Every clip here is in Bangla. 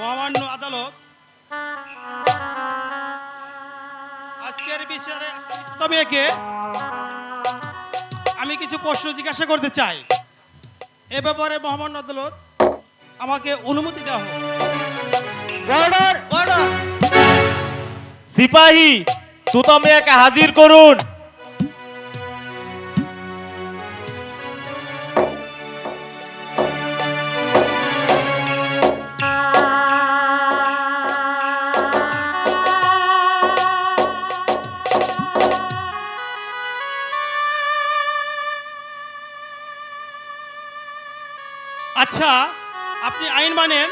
মহামান্য আদালত। আজকের বিষয়ে তবে একে আমি কিছু প্রশ্ন জিজ্ঞাসা করতে চাই। এ ব্যাপারে মহামান্য আদালত আমাকে অনুমতি দেওয়া হোক। অর্ডার অর্ডার সিপাহী সুতো মিয়াকে হাজির করুন। আচ্ছা আপনি আইন মানেন।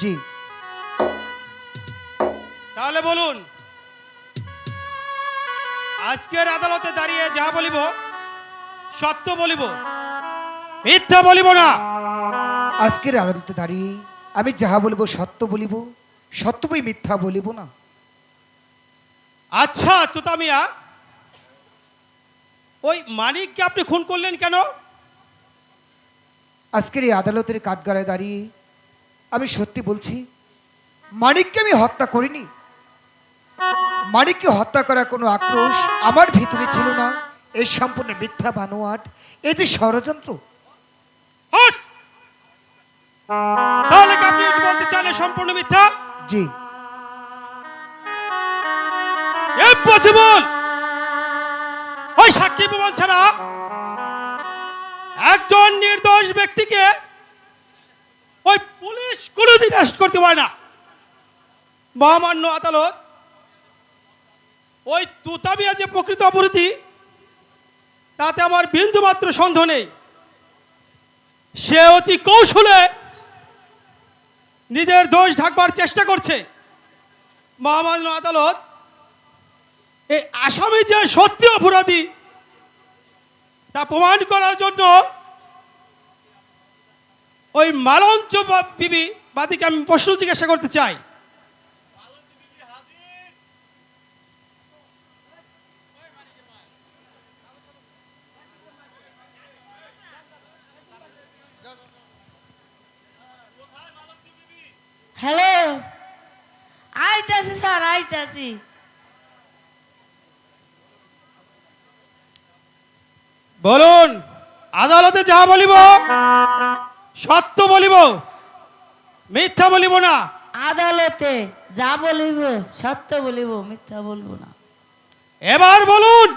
জি। তাহলে বলুন আজকের আদালতে দাঁড়িয়ে যা বলিব সত্য বলিব মিথ্যা বলিব না। আজকের আদালতে দাঁড়িয়ে আমি যাহা বলিব সত্য বলিব সত্য বই মিথ্যা বলিব না। আচ্ছা তুতামিয়া ওই মানিককে আপনি খুন করলেন কেন? আজকের এই আদালতের কাঠগড়ায় দাঁড়িয়ে আমি সত্যি বলছি মানিককে আমি হত্যা করিনি। মানিককে হত্যা করার কোনো আক্রোশ আমার ভিতরে ছিল না। এই সম্পূর্ণ মিথ্যা বানোয়াট এটি ষড়যন্ত্র। হট! তাহলে আপনি বলতে চান সম্পূর্ণ মিথ্যা? জি। ইম্পসিবল ওই সাক্ষী প্রমাণ ছাড়া একজন নির্দোষ ব্যক্তিকে ওই পুলিশ কোনোদিন অ্যারেস্ট করতে পারে না। মহামান্য আদালত ওই তুতামিয়া যে প্রকৃত অপরাধী, তাতে আমার বিন্দু মাত্র সন্দেহ নেই। সে অতি কৌশলে নিজের দোষ ঢাকবার চেষ্টা করছে। মহামান্য আদালত, এই আসামি যে সত্যি অপরাধী তা প্রমাণ করার জন্য ওই মালঞ্চ বিবি বাদিকে আমি প্রশ্ন জিজ্ঞাসা করতে চাই। হ্যালো, আইতাছি স্যার, আইতাছি। বলুন আদালতে যা বলিব সত্য বলিব মিথ্যা বলিব না। আদালতে যা বলিব সত্য বলিব মিথ্যা বলব না। এবার বলুন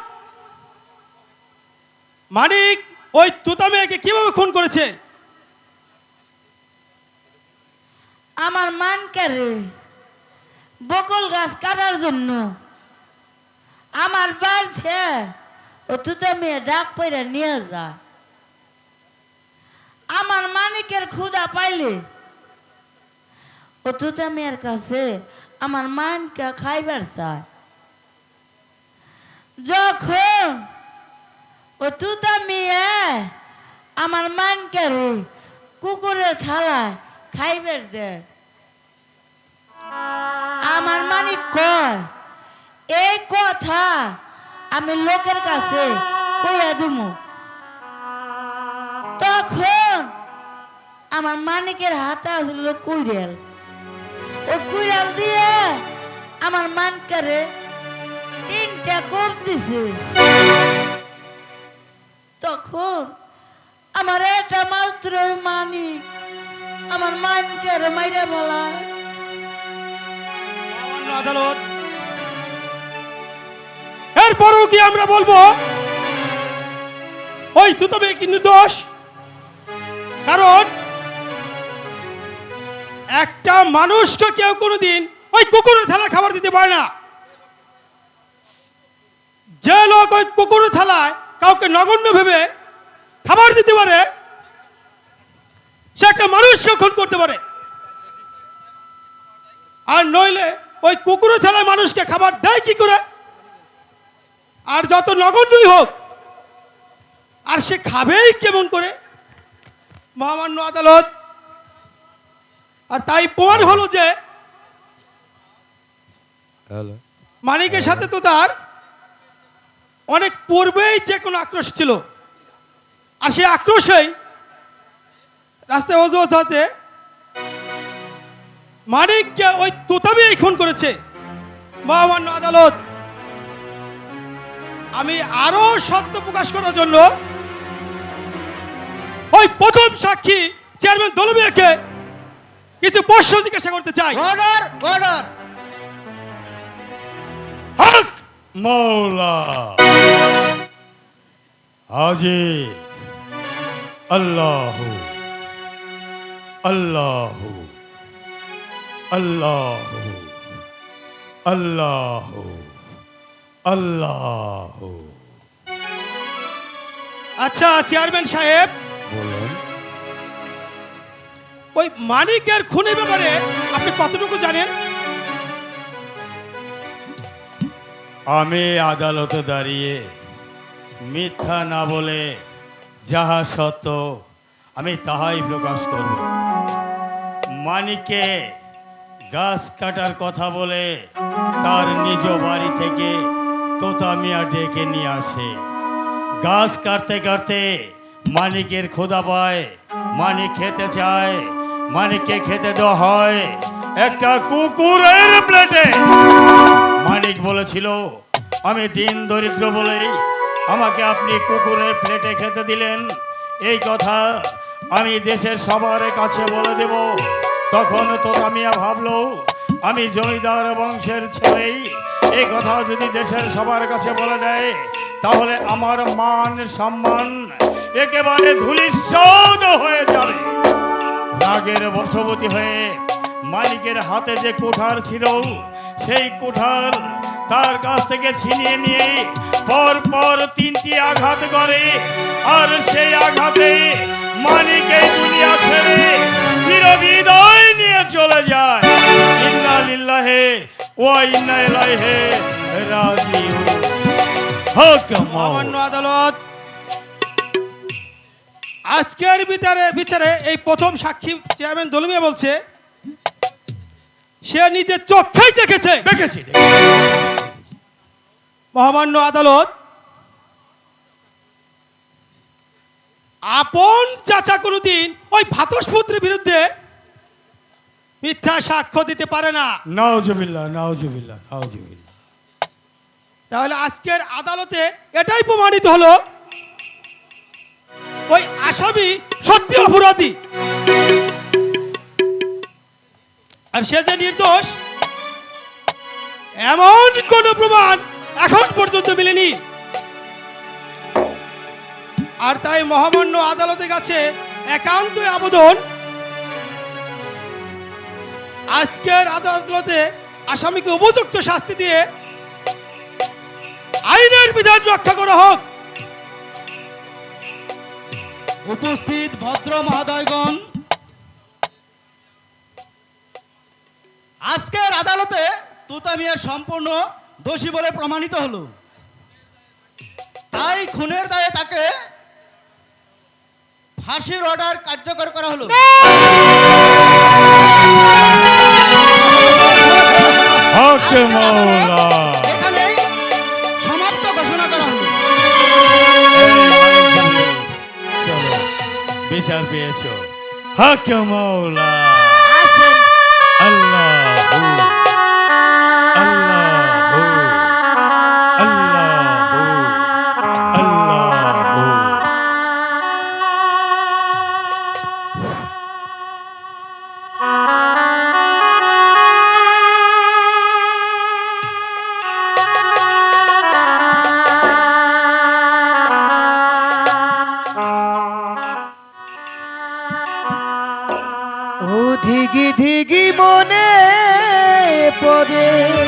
মানিক ওই তুতা মেয়েকে কীভাবে খুন করেছে? আমার মান রে বকল গাছ কাটার জন্য। আমার বাড়ছে ও তুতে মেয়ে, ডাক পইরা নিয়ে যা। আমার মানিকের ক্ষুদা পাইলে। ও তুতে মেয়ের কাছে আমার মানকে খাইবার চায়। যখন ও তুতা মেয়ে, আমার মানকে রে কুকুরের থালায় খাইবার দেয় আমার মানিক কয়, এই কথা আমি লোকের কাছে কইয়া দিমু। তখন আমার মানিকের হাতে আসল কুইরাল। ও কুইরাল দিয়ে আমার মানকারে তিনটা কোপ দিছে। তখন আমার একটা মাত্র মানিক আমার মানকারে মাইরা মহামান্য আদালত এরপরও কি আমরা বলব? ওই তুতো মেয়ে কি নির্দোষ? কারণ একটা মানুষকে কেউ কোনোদিন ওই কুকুরের থালা খাবার দিতে পারে না। যে লোক ওই কুকুরের থালায় কাউকে নগণ্য ভেবে খাবার দিতে পারে, সে একটা মানুষকে খুন করতে পারে। আর নইলে ওই কুকুরের থালায় মানুষকে খাবার দেয় কি করে? আর যত নগণ্যই হোক আর সে খাবেই কেমন করে? মহামান্য আদালত। আর তাই প্রমাণ হলো যে মানিকের সাথে তো তার অনেক পূর্বেই যে কোনো আক্রোশ ছিল। আর সেই আক্রোশেই রাস্তায় অজুহাত হাতে মানিককে ওই তোতাবি খুন করেছে মহামান্য আদালত। আমি আরও সত্য প্রকাশ করার জন্য ওই প্রথম সাক্ষী চেয়ারম্যান দলমিয়াকে কিছু প্রশ্ন জিজ্ঞাসা করতে চাই। অর্ডার অর্ডার হক মৌলা। হাজি। আল্লাহ। আল্লাহ। আল্লাহ। আল্লাহ। আল্লাহ। আচ্ছা চেয়ারম্যান সাহেব। বলুন। ওই মানিকের খুনের ব্যাপারে আপনি কতটুকু জানেন? আমি আদালতে দাঁড়িয়ে মিথ্যা না বলে যাহা সত্য আমি তাহাই প্রকাশ করব। মানিকে গাছ কাটার কথা বলে তার নিজ বাড়ি থেকে তোতা মিয়া ডেকে নিয়ে আসে। গাছ কাটতে কাটতে মানিকের খোদা পায় মানিক খেতে চায় মানিককে খেতে দেওয়া হয়। একটা কুকুরের প্লেটে। মানিক বলেছিল, আমি দিন দরিদ্র বলে আমাকে আপনি কুকুরের প্লেটে খেতে দিলেন। এই কথা আমি দেশের সবার কাছে বলে দেব। তখন তোতামিয়া ভাবলো, আমি জমিদার বংশের ছেলেই এই কথা যদি দেশের সবার কাছে বলে দেয়, তাহলে আমার মান সম্মান একেবারে ধুলিস্বদ হয়ে যাবে। রাগের বশবতী হয়ে মালিকের হাতে যে কোঠার ছিল, সেই কোঠার তার কাছ থেকে ছিনিয়ে নিয়ে পর পর তিনটি আঘাত করে, আর সেই আঘাতে মালিক দুনিয়া ছেড়ে চিরবিদায় নিয়ে চলে যায়। ইন্না হক আদালত। আজকের বিচারে বিচারে এই প্রথম সাক্ষী চেয়ারম্যান দলমিয়া বলছে সে নিজের চোখেই দেখেছে। দেখেছি মহামান্য আদালত আপন চাচা কোনোদিন ওই ভাতসপুত্রের বিরুদ্ধে মিথ্যা সাক্ষ্য দিতে পারে না। নাউজুবিল্লাহ নাউজুবিল্লাহ নাউজুবিল্লাহ। তাহলে আজকের আদালতে এটাই প্রমাণিত হলো ওই আসামি সত্যি অপরাধী। আর সে যে নির্দোষ এমন কোন প্রমাণ এখন পর্যন্ত মেলেনি। আর তাই মহামান্য আদালতের কাছে একান্তই আবেদন আজকের আদালতে আসামিকে উপযুক্ত শাস্তি দিয়ে আইনের বিধান রক্ষা করা হোক। উপস্থিত ভদ্র মহোদয়গণ আজকের আদালতে তুতামিয়া সম্পূর্ণ দোষী বলে প্রমাণিত হলো। তাই খুনের দায়ে তাকে ফাঁসির অর্ডার কার্যকর করা হলো। হক আদালত মৌলা সমাপ্ত ঘোষণা করা হলো। চলো বিচার পেয়েছ। হক আসেন। আল্লাহ আল্লাহ। 告别。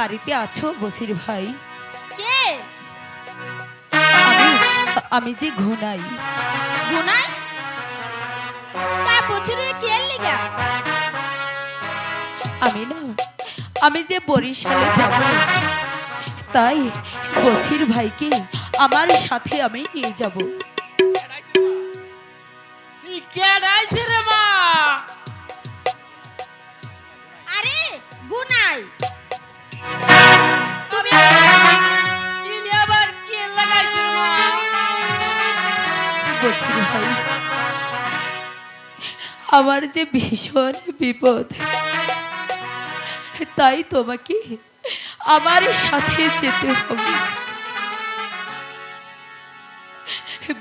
বাড়িতে আছো বসির ভাই? কে? আমি আমি যে ঘুনাই। গুনাই তা বছরের কে লিগা? আমি না আমি যে বরিশালে যাব তাই বছির ভাইকে আমার সাথে আমি নিয়ে যাব। আরে গুনাই আমার যে ভীষণ বিপদ, তাই তোমাকে আমার সাথে যেতে হবে।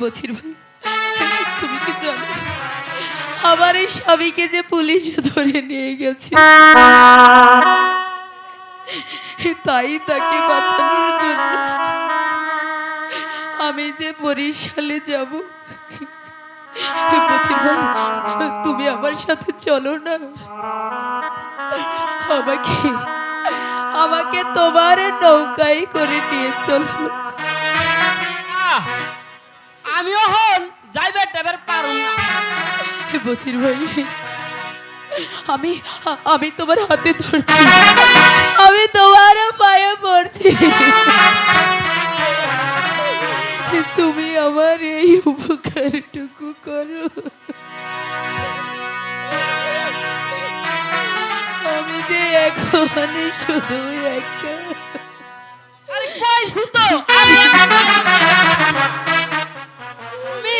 বছির ভাই, তুমি কি জানো, আমার এই স্বামীকে যে পুলিশ ধরে নিয়ে গেছে, তাই তাকে বাঁচানোর জন্য আমি যে বরিশালে যাব তুমি আমার সাথে চলো না। আমাকে আমাকে তোমার নৌকায় করে নিয়ে চলো। আমিও হন যাইবে টেবের পারুম না বছির ভাই আমি আমি তোমার হাতে ধরছি। আমি তোমার পায়ে পড়ছি। তুমি আমার এই উপকারটুকু করো। আমি যে এখন শুধু একা। আরে কইছি তো তুমি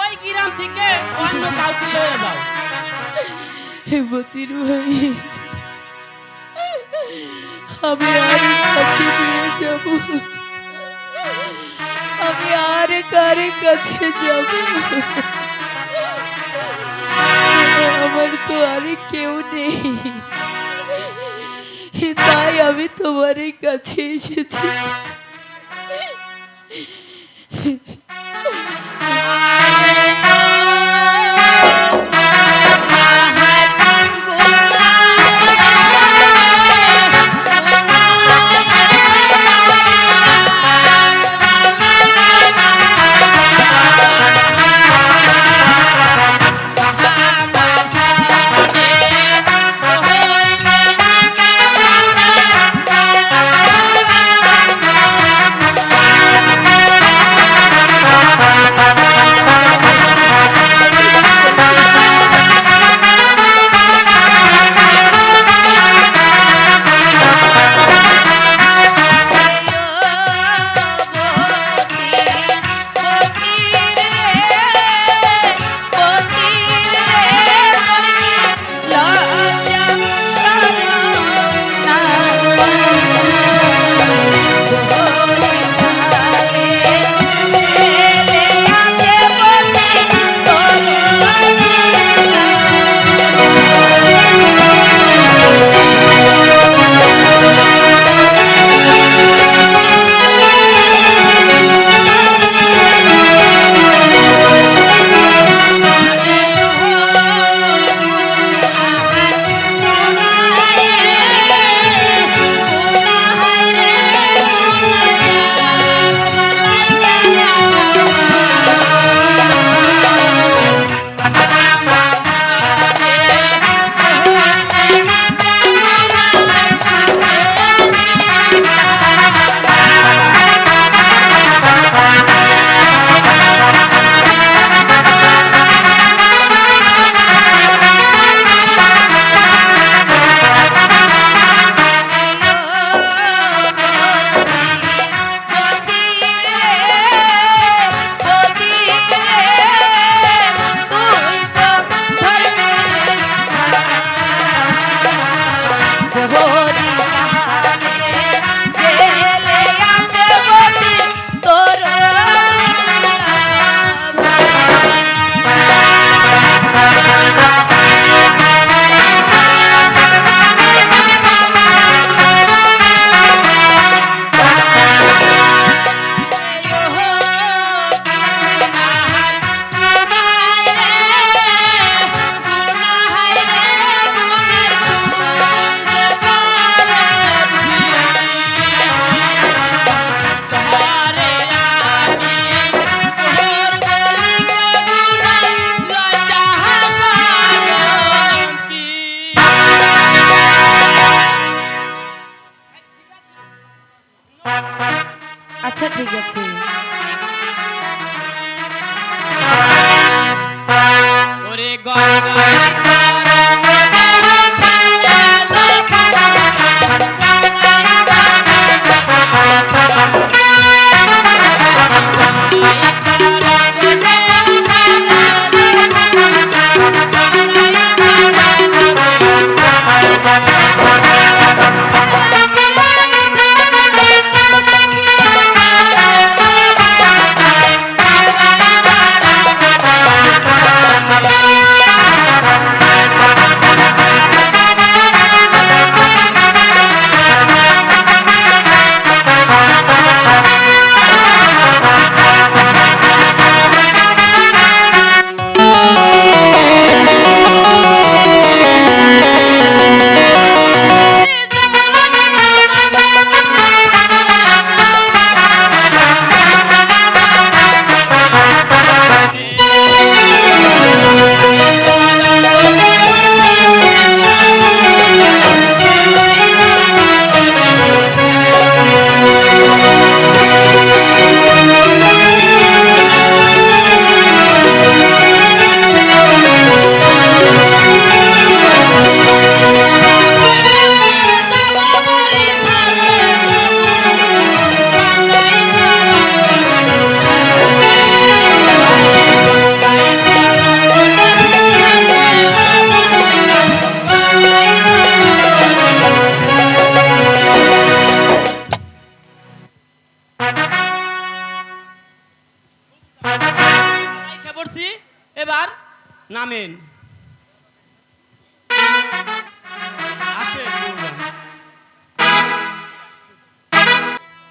ওই গ্রাম থেকে অন্য কাউকে লয়ে যাও। বচির ভাই আমি আর কাকে নিয়ে যাব আমি আর কার কাছে যাব আমার তো আর কেউ নেই তাই আমি তোমার কাছে এসেছি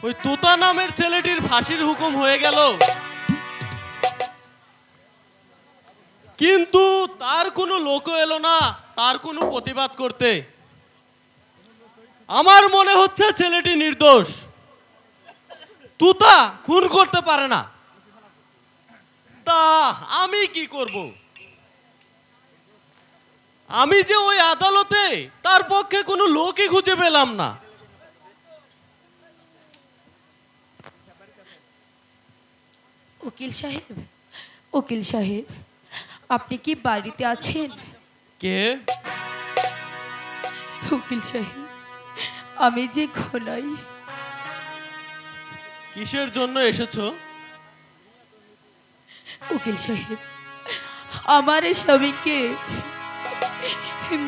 ওই তোতা নামের ছেলেটির ফাঁসির হুকুম হয়ে গেল। কিন্তু তার কোনো লোক এলো না, তার কোনো প্রতিবাদ করতে। আমার মনে হচ্ছে ছেলেটি নির্দোষ। তুতা খুন করতে পারে না। তা আমি কি করব? আমি যে ওই আদালতে তার পক্ষে কোনো লোকই খুঁজে পেলাম না। উকিল সাহেব উকিল সাহেব আপনি কি বাড়িতে আছেন? কে? উকিল সাহেব আমি যে ঘোলাই কিসের জন্য এসেছ? উকিল সাহেব আমার এই স্বামীকে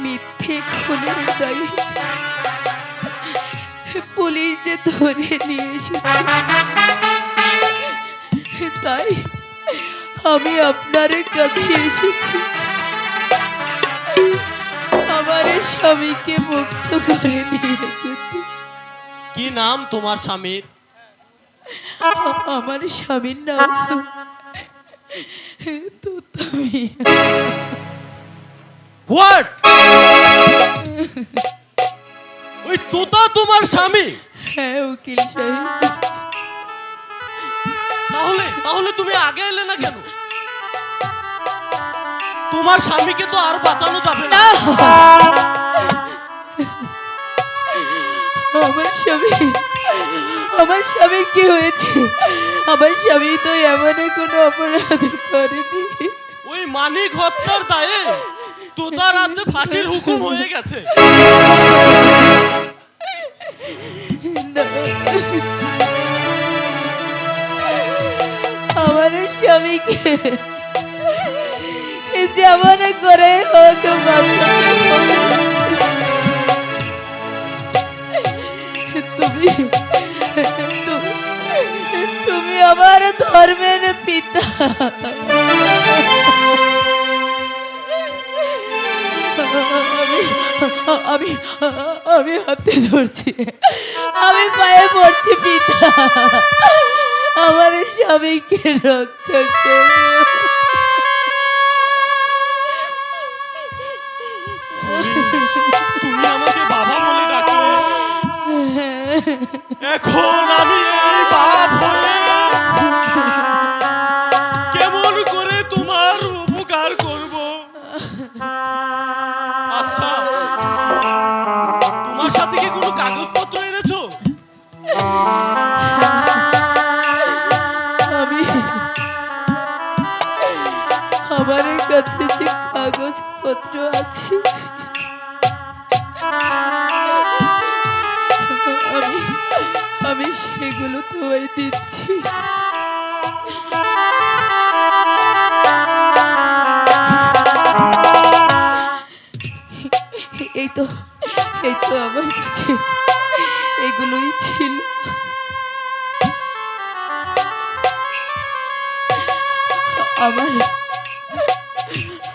মিথ্যে খুনের দায়ী পুলিশ যে ধরে নিয়ে এসেছে। তাই আমি আপনার কাছে এসেছি। আমার স্বামীকে মুক্ত করে নিয়ে যেতে। কি নাম তোমার স্বামীর? আমার স্বামীর নাম হোয়াট ওই তোতা তোমার স্বামী? হ্যাঁ উকিল সাহেব। তাহলে তাহলে তুমি আগে এলে না কেন? তোমার স্বামীকে তো আর বাঁচানো যাবে না। আমার স্বামী আমার স্বামীর কি হয়েছে? আমার স্বামী তো এমন কোনো অপরাধ করেনি। ওই মানিক হত্যার দায়ে তোতা রাজ্যে ফাঁসির হুকুম হয়ে গেছে। না। আমার স্বামীকে যেমন করে হোক তুমি, তুমি- আমার ধর্মের পিতা। আমি আমি হাতে ধরছি। আমি পায়ে পড়ছি পিতা। আমার স্বামীকে রক্ষা করো। তুমি আমাকে বাবা বলে ডাকলে। এখন আমি আমার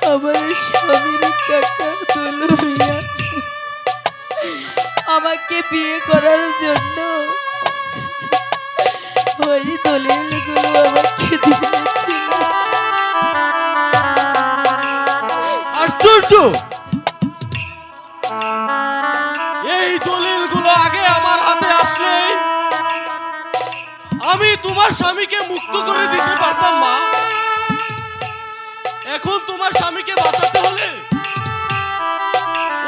আমার স্বামীর কাকা দুলু মিয়া আমাকে বিয়ে করার জন্য ওই দলিলগুলো আমাকে দিয়েছিল। আশ্চর্য! এই দলিলগুলো আগে আমার হাতে আসলে। আমি তোমার স্বামীকে মুক্ত করে দিতে পারতাম, মা। এখন তোমার স্বামীকে বাঁচাতে হলে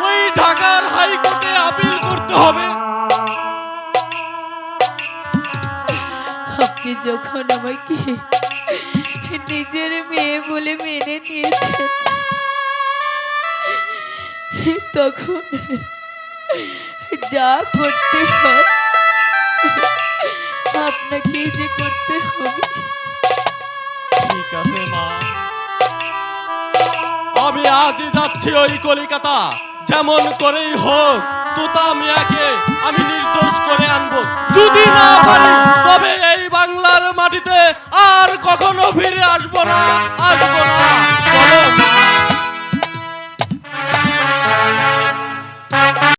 ওই ঢাকার হাইকোর্টে আপিল করতে হবে। আপনি যখন আমাকে নিজের মেয়ে বলে মেনে নিয়েছেন তখন যা করতে হয় আপনাকে যে করতে হবে। ঠিক আছে মা। আমি আজই যাচ্ছি ওই কলিকাতা। যেমন করেই হোক, তোতা মিয়াকে আমি নির্দোষ করে আনব। যদি না পারি, তবে এই বাংলার মাটিতে আর কখনো ফিরে আসব না আসব না।